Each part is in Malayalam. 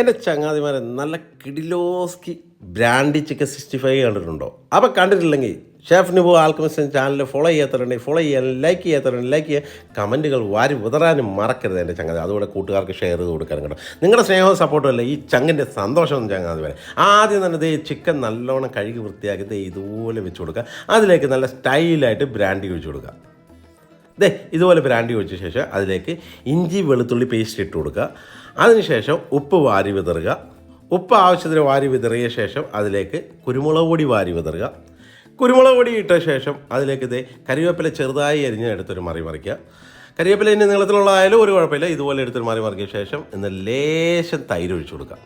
എന്റെ ചങ്ങാതിമാരെ നല്ല കിഡിലോസ്കി ബ്രാൻഡി ചിക്കൻ സിക്സ്റ്റി ഫൈവ് കണ്ടിട്ടുണ്ടോ? അപ്പോൾ കണ്ടിട്ടില്ലെങ്കിൽ ഷെഫ് നിബു ആൽക്കമിസ്റ്റൻ ചാനൽ ഫോളോ ചെയ്യാത്തവരുണ്ടെങ്കിൽ ഫോളോ ചെയ്യാൻ ലൈക്ക് ചെയ്യാത്തവരുണ്ടെങ്കിൽ ലൈക്ക് ചെയ്യുക കമന്റുകൾ വാരി വിതറാനും മറക്കരുത് എന്റെ ചങ്ങാതി. അതുകൂടെ കൂട്ടുകാർക്ക് ഷെയർ ചെയ്ത് കൊടുക്കാനും കേട്ടോ. നിങ്ങളുടെ സ്നേഹവും സപ്പോർട്ടും അല്ല ഈ ചങ്ങിന്റെ സന്തോഷം ചങ്ങാതി വരെ ആദ്യം തന്നെ ദേ ചിക്കൻ നല്ലോണം കഴുകി വൃത്തിയാക്കി ദേ ഇതുപോലെ വെച്ച് കൊടുക്കുക. അതിലേക്ക് നല്ല സ്റ്റൈലായിട്ട് ബ്രാൻഡി ഒഴിച്ചു കൊടുക്കുക. ദേ ഇതുപോലെ ബ്രാൻഡി ഒഴിച്ച ശേഷം അതിലേക്ക് ഇഞ്ചി വെളുത്തുള്ളി പേസ്റ്റ് ഇട്ട് കൊടുക്കുക. അതിനുശേഷം ഉപ്പ് വാരി വിതറുക. ഉപ്പ് ആവശ്യത്തിന് വാരി വിതറിയ ശേഷം അതിലേക്ക് കുരുമുളക് പൊടി വാരി വിതറുക. കുരുമുളക് പൊടി ഇട്ട ശേഷം അതിലേക്ക് ഇതേ കരിവേപ്പില ചെറുതായി അരിഞ്ഞ് എടുത്തൊരു മറി മറിക്കുക. കരിവേപ്പില ഇനി നീളത്തിലുള്ളതായാലും ഒരു കുഴപ്പമില്ല. ഇതുപോലെ എടുത്തൊരു മറി മറിക്കിയ ശേഷം ഇന്ന് ലേശം തൈര് ഒഴിച്ചു കൊടുക്കുക.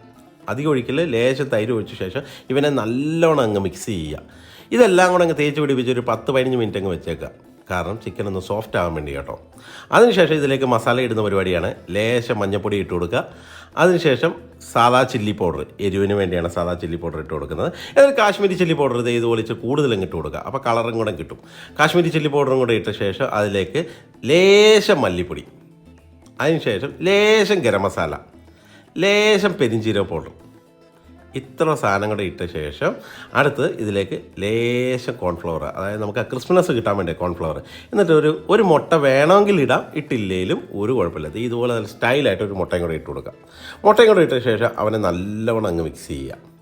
അധികം ഒഴിക്കൽ ലേശം തൈര് ഒഴിച്ച ശേഷം ഇവനെ നല്ലോണം അങ്ങ് മിക്സ് ചെയ്യുക. ഇതെല്ലാം കൂടെ അങ്ങ് തേച്ച് പിടിപ്പിച്ച് ഒരു പത്ത് പതിനഞ്ച് മിനിറ്റ് അങ്ങ് വെച്ചേക്കുക. കാരണം ചിക്കൻ ഒന്ന് സോഫ്റ്റ് ആകാൻ വേണ്ടി കേട്ടോ. അതിനുശേഷം ഇതിലേക്ക് മസാല ഇടുന്ന പരിപാടിയാണ്. ലേശം മഞ്ഞപ്പൊടി ഇട്ട് കൊടുക്കുക. അതിനുശേഷം സാദാ ചില്ലി പൗഡർ എരിവിന് വേണ്ടിയാണ് സാദാ ചില്ലി പൗഡർ ഇട്ട് കൊടുക്കുന്നത്. എന്നാൽ കാശ്മീരി ചില്ലി പൗഡർ ഇത് ഇതുപോലെ കൂടുതലും ഇട്ട് കൊടുക്കുക. അപ്പോൾ കളറും കൂടെ കിട്ടും. കാശ്മീരി ചില്ലി പൗഡറും കൂടെ ഇട്ട ശേഷം അതിലേക്ക് ലേശം മല്ലിപ്പൊടി. അതിനുശേഷം ലേശം ഗരം മസാല ലേശം പെരിഞ്ചീരക പൗഡർ ഇത്ര സാധനം കൂടെ ഇട്ട ശേഷം അടുത്ത് ഇതിലേക്ക് ലേശം കോൺഫ്ലവർ അതായത് നമുക്ക് ആ ക്രിസ്മസ് കിട്ടാൻ വേണ്ടി കോൺഫ്ലവർ എന്നിട്ട് ഒരു ഒരു മുട്ട വേണമെങ്കിൽ ഇടാം ഇട്ടില്ലേലും ഒരു കുഴപ്പമില്ല. ഇതുപോലെ നല്ല സ്റ്റൈലായിട്ട് ഒരു മുട്ടയും കൂടെ ഇട്ട് കൊടുക്കാം. മുട്ടയും കൂടെ ഇട്ട ശേഷം അവനെ നല്ലവണ്ണം അങ്ങ് മിക്സ് ചെയ്യുക.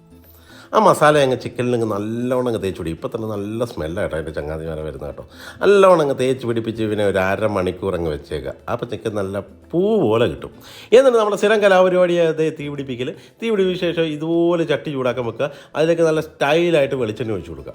ആ മസാല അങ്ങ് ചിക്കനിൽ അങ്ങ് നല്ലവണ്ണം അങ്ങ് തേച്ച് പിടിക്കും. ഇപ്പോൾ തന്നെ നല്ല സ്മെല്ലായിട്ടോ അതിന്റെ ചങ്ങാതി വരെ വരുന്നത് കേട്ടോ. നല്ലവണ്ണം അങ്ങ് തേച്ച് പിടിപ്പിച്ച് പിന്നെ ഒരു അര മണിക്കൂർ അങ്ങ് വെച്ചേക്കുക. അപ്പോൾ ചിക്കൻ നല്ല പൂ പോലെ കിട്ടും. എന്നിട്ട് നമ്മുടെ സ്ഥിരം കലാപരിപാടി അത് തീ പിടിപ്പിക്കൽ തീ പിടിപ്പിച്ച ശേഷം ഇതുപോലെ ചട്ടി ചൂടാക്കാൻ വെക്കുക. അതിലേക്ക് നല്ല സ്റ്റൈലായിട്ട് വെളിച്ചെണ്ണ ഒഴിച്ചു കൊടുക്കുക.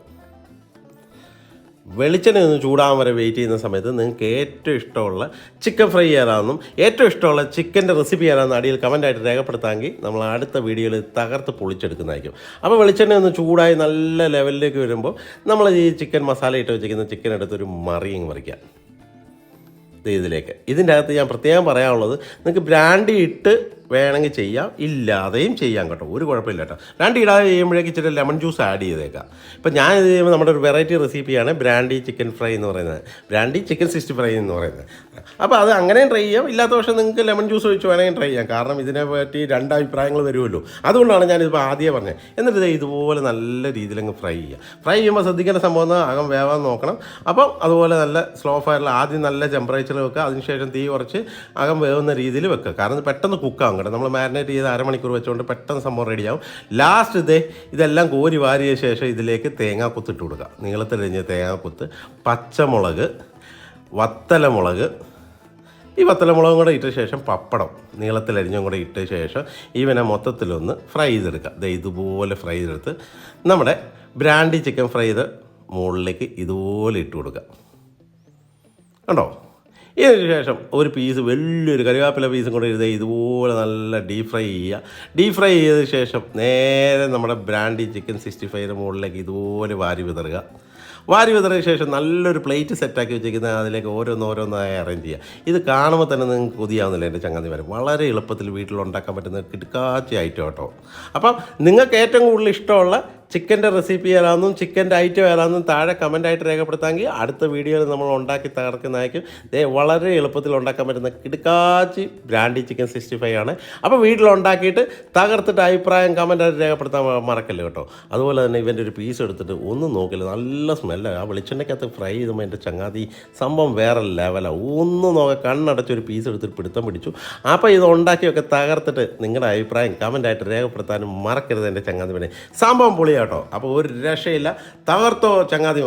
വെളിച്ചെണ്ണ ഒന്ന് ചൂടാൻ വരെ വെയിറ്റ് ചെയ്യുന്ന സമയത്ത് നിങ്ങൾക്ക് ഏറ്റവും ഇഷ്ടമുള്ള ചിക്കൻ ഫ്രൈ ചെയ്യാനാണെന്നും ഏറ്റവും ഇഷ്ടമുള്ള ചിക്കന്റെ റെസിപ്പി ചെയ്യാനാണെന്ന് അടിയിൽ കമന്റായിട്ട് രേഖപ്പെടുത്താമെങ്കിൽ നമ്മൾ അടുത്ത വീഡിയോയിൽ തകർത്ത് പൊളിച്ചെടുക്കുന്നതായിരിക്കും. അപ്പോൾ വെളിച്ചെണ്ണ ഒന്ന് ചൂടായി നല്ല ലെവലിലേക്ക് വരുമ്പോൾ നമ്മൾ ഈ ചിക്കൻ മസാല ഇട്ട് വെച്ചിരിക്കുന്ന ചിക്കൻ എടുത്തൊരു മറിയും മറിക്കാം ഇതിലേക്ക്. ഇതിന്റെ അകത്ത് ഞാൻ പ്രത്യേകം പറയാനുള്ളത് നിങ്ങൾക്ക് ബ്രാൻഡി ഇട്ട് വേണമെങ്കിൽ ചെയ്യാം ഇല്ലാതെയും ചെയ്യാം കേട്ടോ. ഒരു കുഴപ്പമില്ല കേട്ടോ. രണ്ട് ഇടാതെ ചെയ്യുമ്പോഴേക്ക് ഇച്ചിരി ലെമൺ ജ്യൂസ് ആഡ് ചെയ്തേക്കാം. ഇപ്പം ഞാൻ ഇത് ചെയ്യുമ്പോൾ നമ്മുടെ ഒരു വെറൈറ്റി റെസിപ്പിയാണ് ബ്രാൻഡി ചിക്കൻ ഫ്രൈ എന്ന് പറയുന്നത്. ബ്രാൻഡി ചിക്കൻ സിക്സ്റ്റി ഫ്രൈ എന്ന് പറയുന്നത്. അപ്പോൾ അത് അങ്ങനെയും ട്രൈ ചെയ്യാം. ഇല്ലാത്ത പക്ഷേ നിങ്ങൾക്ക് ലെമൺ ജ്യൂസ് ഒഴിച്ച് വേണമെങ്കിൽ ട്രൈ ചെയ്യാം. കാരണം ഇതിനെ പറ്റി രണ്ട് അഭിപ്രായങ്ങൾ വരുമല്ലോ. അതുകൊണ്ടാണ് ഞാനിപ്പോൾ ആദ്യമേ പറഞ്ഞത്. എന്നിട്ട് ഇത് ഇതുപോലെ നല്ല രീതിയിൽ അങ്ങ് ഫ്രൈ ചെയ്യുക ഫ്രൈ ചെയ്യുമ്പോൾ ശ്രദ്ധിക്കേണ്ട സംഭവം അകം വേവാൻ നോക്കണം. അപ്പം അതുപോലെ നല്ല സ്ലോ ഫയറിൽ ആദ്യം നല്ല ടെമ്പറേച്ചർ വെക്കുക. അതിനുശേഷം തീ കുറച്ച് അകം വേവുന്ന രീതിയിൽ വെക്കുക. കാരണം പെട്ടെന്ന് കുക്കാവും കേട്ടോ നമ്മൾ മാരിനേറ്റ് ചെയ്ത് അരമണിക്കൂർ വെച്ചുകൊണ്ട് പെട്ടെന്ന് സംഭവം റെഡിയാവും ലാസ്റ്റ് ഇതേ ഇതെല്ലാം കോരി വാരിയ ശേഷം ഇതിലേക്ക് തേങ്ങാക്കൊത്ത് ഇട്ട് കൊടുക്കുക നീളത്തിലരിഞ്ഞ തേങ്ങാക്കൊത്ത് പച്ചമുളക് വത്തലമുളക്. ഈ വത്തലമുളകും കൂടെ ഇട്ട ശേഷം പപ്പടം നീളത്തിലരിഞ്ഞും കൂടെ ഇട്ട ശേഷം ഇവനെ മൊത്തത്തിലൊന്ന് ഫ്രൈ ചെയ്തെടുക്കുക ദേ ഇതുപോലെ ഫ്രൈ ചെയ്തെടുത്ത് നമ്മുടെ ബ്രാൻഡി ചിക്കൻ ഫ്രൈ ചെയ്ത് മുകളിലേക്ക് ഇതുപോലെ ഇട്ട് കൊടുക്കുക കണ്ടോ? ഇതിന് ശേഷം ഒരു പീസ് വലിയൊരു കറിവേപ്പില പീസും കൂടെ എഴുതുക ഇതുപോലെ നല്ല ഡീപ് ഫ്രൈ ചെയ്യുക. ഡീപ് ഫ്രൈ ചെയ്ത ശേഷം നേരെ നമ്മുടെ ബ്രാൻഡി ചിക്കൻ സിക്സ്റ്റി ഫൈവിന്റെ മുകളിലേക്ക് ഇതുപോലെ വാരി വിതറുക. വാരി വിതറിയ ശേഷം നല്ലൊരു പ്ലേറ്റ് സെറ്റാക്കി വെച്ചിരിക്കുന്ന അതിലേക്ക് ഓരോന്ന് ഓരോന്നായി അറേഞ്ച് ചെയ്യുക. ഇത് കാണുമ്പോൾ തന്നെ നിങ്ങൾക്ക് കൊതിയാവുന്നില്ല എന്റെ ചങ്ങാതി വരെ. വളരെ എളുപ്പത്തിൽ വീട്ടിൽ ഉണ്ടാക്കാൻ പറ്റുന്ന കിടക്കാച്ചി ഐറ്റം കേട്ടോ അപ്പം നിങ്ങൾക്ക് ഏറ്റവും കൂടുതൽ ഇഷ്ടമുള്ള ചിക്കന്റെ റെസിപ്പി ഏതാണെന്നും ചിക്കന്റെ ഐറ്റം ഏതാണെന്നും താഴെ കമന്റായിട്ട് രേഖപ്പെടുത്താമെങ്കിൽ അടുത്ത വീഡിയോയിൽ നമ്മൾ ഉണ്ടാക്കി തകർക്കുന്നതായിരിക്കും. ദേ വളരെ എളുപ്പത്തിൽ ഉണ്ടാക്കാൻ പറ്റുന്ന കിടുക്കാച്ചി ബ്രാൻഡി ചിക്കൻ സിക്സ്റ്റി ഫൈവ് ആണ്. അപ്പോൾ വീട്ടിലുണ്ടാക്കിയിട്ട് തകർത്തിട്ട് അഭിപ്രായം കമന്റായിട്ട് രേഖപ്പെടുത്താൻ മറക്കല്ലേ കേട്ടോ? അതുപോലെ തന്നെ ഇവന്റെ ഒരു പീസ് എടുത്തിട്ട് ഒന്നും നോക്കില്ല നല്ല സ്മെല്ലാണ് ആ. വെളിച്ചെണ്ണയ്ക്കകത്ത് ഫ്രൈ ചെയ്തുമ്പോൾ എന്റെ ചങ്ങാതി സംഭവം വേറെ ലെവലാണ് ഒന്നും നോക്കാം കണ്ണടച്ചൊരു പീസ് എടുത്തിട്ട് പിടുത്തം പിടിച്ചു. അപ്പോൾ ഇത് ഉണ്ടാക്കിയൊക്കെ തകർത്തിട്ട് നിങ്ങളുടെ അഭിപ്രായം കമന്റായിട്ട് രേഖപ്പെടുത്താനും മറക്കരുത് എന്റെ ചങ്ങാതി പിന്നെ സംഭവം പൊളിയാട്ടോ അപ്പോൾ ഒരു രക്ഷയില്ല. തകർത്തോ ചങ്ങാതി